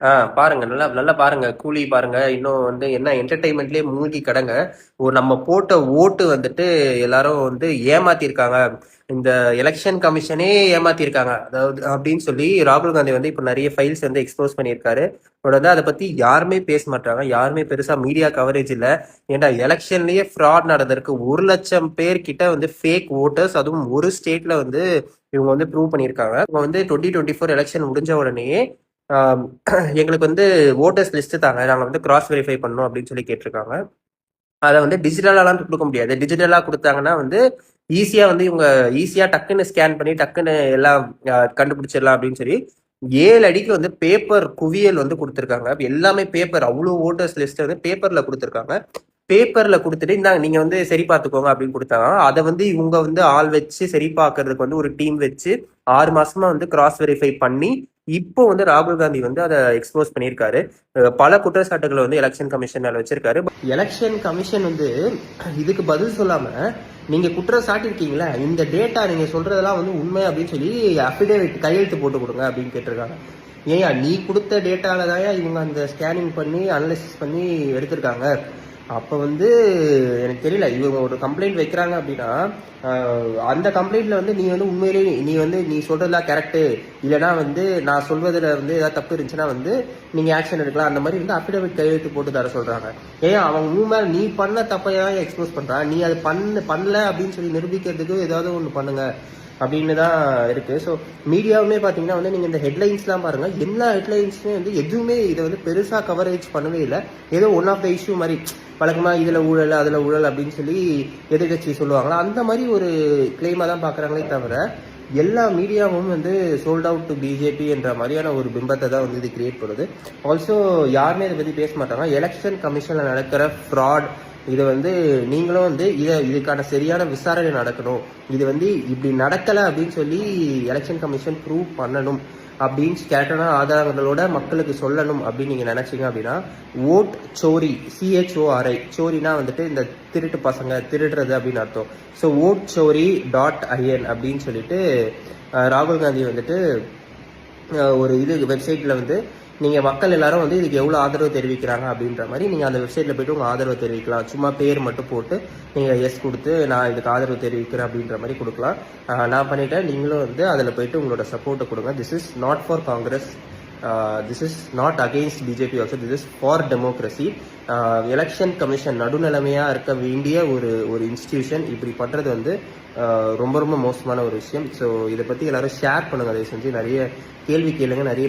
ஆ பாருங்க. நல்லா நல்லா பாருங்க. கூலி பாருங்க. இன்னும் வந்து என்ன என்டர்டைன்மெண்ட்லயே மூழ்கி கிடங்க. ஒரு நம்ம போட்ட ஓட்டு வந்துட்டு எல்லாரும் வந்து ஏமாத்திருக்காங்க. இந்த எலெக்ஷன் கமிஷனே ஏமாத்திருக்காங்க. அதாவது அப்படின்னு சொல்லி ராகுல் காந்தி வந்து இப்போ நிறைய ஃபைல்ஸ் வந்து எக்ஸ்போஸ் பண்ணியிருக்காரு. உடனே அதை பத்தி யாருமே பேச மாட்டாங்க. யாருமே பெருசா மீடியா கவரேஜ் இல்லை. ஏன்டா எலெக்ஷன்லயே ஃப்ராட் நடந்திருக்கு. ஒரு லட்சம் பேர் கிட்ட வந்து ஃபேக் ஓட்டர்ஸ் அதுவும் ஒரு ஸ்டேட்ல வந்து இவங்க வந்து ப்ரூவ் பண்ணியிருக்காங்க. இவங்க வந்து டுவெண்ட்டி டுவெண்ட்டி ஃபோர் எலெக்ஷன் முடிஞ்ச உடனே எங்களுக்கு வந்து ஓட்டர்ஸ் லிஸ்ட்டு தாங்க. நாங்கள் வந்து கிராஸ் வெரிஃபை பண்ணோம் அப்படின்னு சொல்லி கேட்டிருக்காங்க. அதை வந்து டிஜிட்டலாலாம் கொடுக்க முடியாது. டிஜிட்டலாக கொடுத்தாங்கன்னா வந்து ஈஸியாக வந்து இவங்க ஈஸியாக டக்குன்னு ஸ்கேன் பண்ணி டக்குன்னு எல்லாம் கண்டுபிடிச்சிடலாம் அப்படின்னு சொல்லி ஏழு அடிக்கு வந்து பேப்பர் குவியல் வந்து கொடுத்துருக்காங்க. எல்லாமே பேப்பர் அவ்வளோ ஓட்டர்ஸ் லிஸ்ட்டு வந்து பேப்பரில் கொடுத்துருக்காங்க. பேப்பரில் கொடுத்துட்டு இந்தாங்க நீங்கள் வந்து சரி பார்த்துக்கோங்க அப்படின்னு கொடுத்தாங்க. அதை வந்து இவங்க வந்து ஆள் வச்சு சரி பார்க்கறதுக்கு வந்து ஒரு டீம் வச்சு ஆறு மாசமா வந்து கிராஸ் வெரிஃபை பண்ணி இப்போ வந்து ராகுல் காந்தி வந்து அதை எக்ஸ்போஸ் பண்ணியிருக்காரு. பல குற்றச்சாட்டுகளை வந்து எலெக்ஷன் கமிஷன் மேல வச்சிருக்காரு. எலெக்ஷன் கமிஷன் வந்து இதுக்கு பதில் சொல்லாம நீங்க குற்றம் சாட்டிருக்கீங்களா இந்த டேட்டா நீங்க சொல்றதெல்லாம் வந்து உண்மை அப்படின்னு சொல்லி அஃபிடேவிட் கையெழுத்து போட்டு கொடுங்க அப்படின்னு கேட்டிருக்காங்க. ஏயா நீ கொடுத்த டேட்டால தான் இவங்க அந்த ஸ்கேனிங் பண்ணி அனலிசிஸ் பண்ணி எடுத்திருக்காங்க. அப்போ வந்து எனக்கு தெரியல இவங்க ஒரு கம்ப்ளைண்ட் வைக்கிறாங்க அப்படின்னா அந்த கம்ப்ளைண்ட்ல வந்து நீ வந்து உண்மையிலேயே நீ வந்து நீ சொல்றதெல்லாம் கரெக்டு இல்லைனா வந்து நான் சொல்வதில் வந்து ஏதாவது தப்பு இருந்துச்சுன்னா வந்து நீங்க ஆக்ஷன் எடுக்கலாம். அந்த மாதிரி வந்து அஃபிடவிட் கையெழுத்து போட்டு தர சொல்றாங்க. ஏன் அவங்க உன் மேலே நீ பண்ண தப்பையாக எக்ஸ்போஸ் பண்றான் நீ அது பண்ண பண்ணல அப்படின்னு சொல்லி நிரூபிக்கிறதுக்கு ஏதாவது ஒன்று பண்ணுங்க. அப்படின்னு தான் இருக்கு. ஸோ மீடியாவுமே பார்த்தீங்கன்னா வந்து நீங்கள் இந்த ஹெட்லைன்ஸ்லாம் பாருங்க. எல்லா ஹெட்லைன்ஸுமே வந்து எதுவுமே இதை வந்து பெருசாக கவரேஜ் பண்ணவே இல்லை. ஏதோ ஒன் ஆஃப் த இஷ்யூ மாதிரி வழக்கமாக இதில் ஊழல் அதில் ஊழல் அப்படின்னு சொல்லி எதிர்கட்சி சொல்லுவாங்களா? அந்த மாதிரி ஒரு கிளைமாக தான் பார்க்குறாங்களே தவிர எல்லா மீடியாவும் வந்து சோல்ட் அவுட் டு பிஜேபி என்ற மாதிரியான ஒரு பிம்பத்தை தான் வந்து இது கிரியேட் பண்ணுது. ஆல்சோ யாருமே இதை பற்றி பேச மாட்டாங்க. எலெக்ஷன் கமிஷனில் நடக்கிற ஃப்ராட் இதை வந்து நீங்களும் வந்து இதை இதுக்கான சரியான விசாரணை நடக்கணும். இது வந்து இப்படி நடக்கலை அப்படின்னு சொல்லி எலெக்ஷன் கமிஷன் ப்ரூவ் பண்ணணும். அப்படின்னு கேட்டனா ஆதாரங்களோட மக்களுக்கு சொல்லணும் அப்படின்னு நீங்க நினைச்சீங்க அப்படின்னா ஓட் சோரி சிஹெச்ஓஆர்ஐ சோரினா வந்துட்டு இந்த திருட்டு பசங்க திருடுறது அப்படின்னு அர்த்தம். So vote chori dot in அப்படின்னு சொல்லிட்டு ராகுல் காந்தி வந்துட்டு ஒரு இது வெப்சைட்ல வந்து நீங்கள் மக்கள் எல்லாரும் வந்து இதுக்கு எவ்வளோ ஆதரவு தெரிவிக்கிறாங்க அப்படின்ற மாதிரி நீங்கள் அந்த வெப்சைட்டில் போயிட்டு உங்கள் ஆதரவு தெரிவிக்கலாம். சும்மா பேர் மட்டும் போட்டு நீங்கள் எஸ் கொடுத்து நான் இதுக்கு ஆதரவு தெரிவிக்கிறேன் அப்படின்ற மாதிரி கொடுக்கலாம். நான் பண்ணிட்டேன். நீங்களும் வந்து அதில் போயிட்டு உங்களோட சப்போர்ட்டை கொடுங்க. This is not for Congress this is not against BJP also this is for democracy election commission நடுநிலைமையாக இருக்க வேண்டிய ஒரு ஒரு இன்ஸ்டிடியூஷன் இப்படி பண்ணுறது வந்து ரொம்ப ரொம்ப மோசமான ஒரு விஷயம். ஸோ இதை பற்றி எல்லாரும் ஷேர் பண்ணுங்க. தயவு செஞ்சு நிறைய கேள்வி கேளுங்க. நிறைய